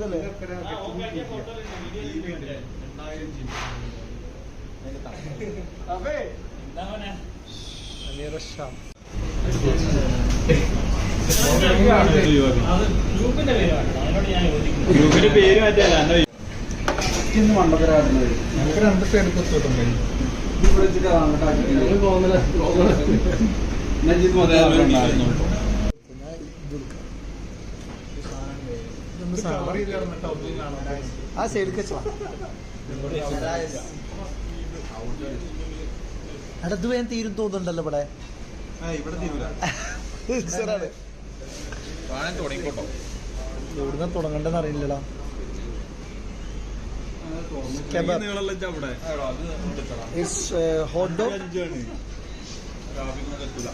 സുഖല്ലേ? അബേ. അമീർ ഷാം ഗ്രൂപ്പിന്റെ പേര് മാറ്റിയല്ല എന്റെ ഇന്ന് മണ്ടത്തരാടുന്നത് ഞങ്ങൾക്ക് രണ്ട് സൈഡ് കുത്തോട്ടുണ്ട് ഇവിടെ വെച്ചിട്ട് നജീദ് ആ അടുത്ത് വേഗം തീരും തോന്നുന്നുണ്ടല്ലോ ഇവിടെ. എവിടുന്ന തുടങ്ങണ്ടെന്ന് അറിയില്ലടാ. ഹോട്ട് ഡോഗ് ട്രാഫിക്കൊന്നും എത്തൂല.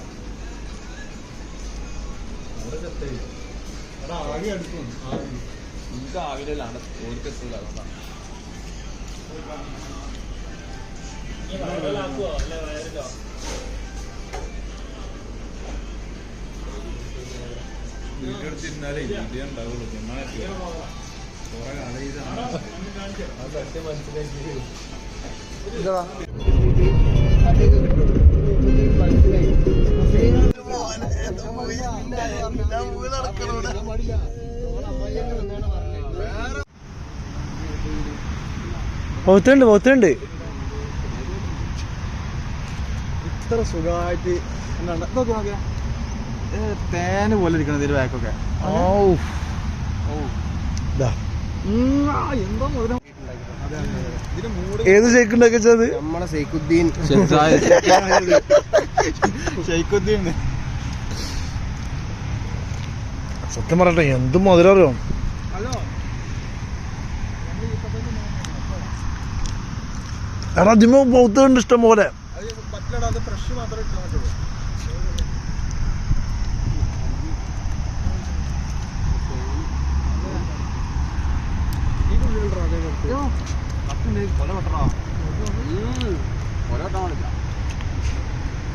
നമുക്ക് ആവിലാണ് ഓർക്ക് അതുകൊണ്ടാണ് വീട്ടിലെടുത്തിരുന്നാലേ ഇതേ ഉണ്ടാവുള്ളൂ. തിന്നാൻ കുറെ കാലം ഇതാണ്. ഇതാ. പോത്തുണ്ട് പോത്തുണ്ട് ഇത്ര സുഖമായിട്ട് നോക്കി നോക്കിയാ തേന് പോലെ ഇരിക്കണം ഇതിന്റെ ബാക്കൊക്കെ ഏത് ഷേക്ക് ഉണ്ടാക്കി വെച്ചത് നമ്മളെ ഷെയ്ഖുദ്ദീൻ ഷെയ്ഖുദ്ദീൻ സത്യം പറയട്ടെ എന്തും മധുരം അറിയോ എടാ ജിമ്മ പൗത്തുണ്ട് ഇഷ്ടം പോലെ.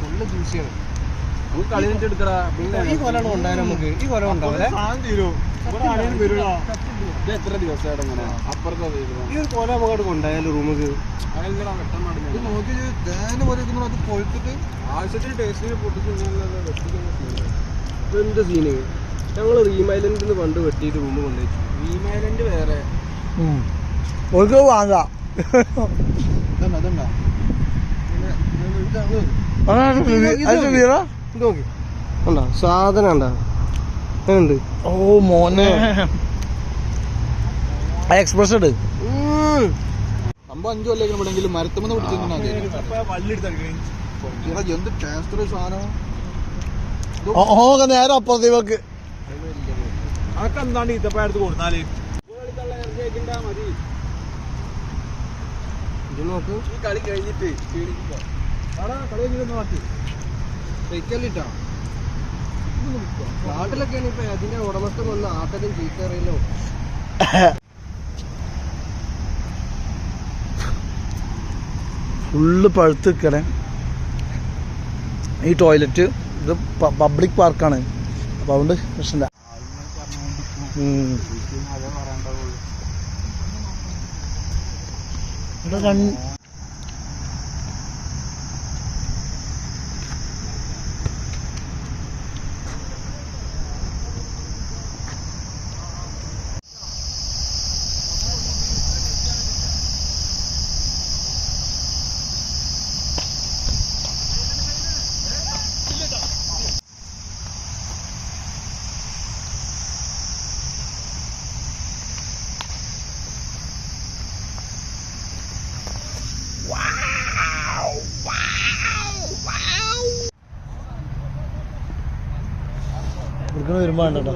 നല്ല ജ്യൂസിയാണ് ഈ കൊലാണ് ഉണ്ടായാലും നമുക്ക്. ഈ കൊല ഉണ്ടാവില്ലേ എത്ര ദിവസമായിട്ട് അങ്ങനെ? അപ്പുറത്തെ ഈ ഒരു കൊല നമുക്ക് കൊണ്ടായാലും റൂമുക്ക് നോക്കി തേന് പോലെ അത് കൊഴുത്തിട്ട് ആവശ്യത്തിന് ടേസ്റ്റിന് പൊട്ടിച്ച് എന്ത് സീന് ഞങ്ങൾ റീമൈലൻഡിൽ നിന്ന് പണ്ട് വെട്ടിയിട്ട് റൂം കൊണ്ടുവച്ചു. റീമൈലൻഡ് വേറെ. ഒരു വാങ്ങാം. ഇതുണ്ടോ ഇതുണ്ടോ ഇത് നോക്കി. ഉണ്ടോ സാധനം ഉണ്ടോ ഉണ്ട് ഓ മോനെ. എക്സ്പ്രസ് ഇട്. സംഭവം അഞ്ചു കൊല്ലേക്കും ഇവിടെങ്കിലും മരത്തുമെന്ന് പിടിച്ചിട്ടുണ്ടെങ്കിൽ എന്ത് ടേസ്റ്റ് സാധനം? ഓ ഓ, നേരെ അപ്പുറത്തേക്ക് അതൊക്കെ എന്താണ്ട് ഈത്തപ്പഴത്ത് കൊടുത്താൽ? ഇത് നോക്ക്. ഈ കളി കഴിഞ്ഞിട്ട് കളി കഴിഞ്ഞിട്ട് നോക്കി. സൈക്കല്ലിട്ടാ നാട്ടിലൊക്കെയാണ് ഇപ്പൊ അതിന്റെ ഉടമസ്ഥൻ വന്ന് ആട്ടലും ചീത്തറിയലോ? ഫുള്ള് പഴുത്ത് നിൽക്കണേ ഈ ടോയ്ലറ്റ് ഇത് പബ്ലിക് പാർക്കാണ്. അപ്പോൾ അതുകൊണ്ട് പ്രശ്നമില്ല. ഇവിടെ രണ്ട് ഇവിടുന്ന് വരുമ്പോ കണ്ടോ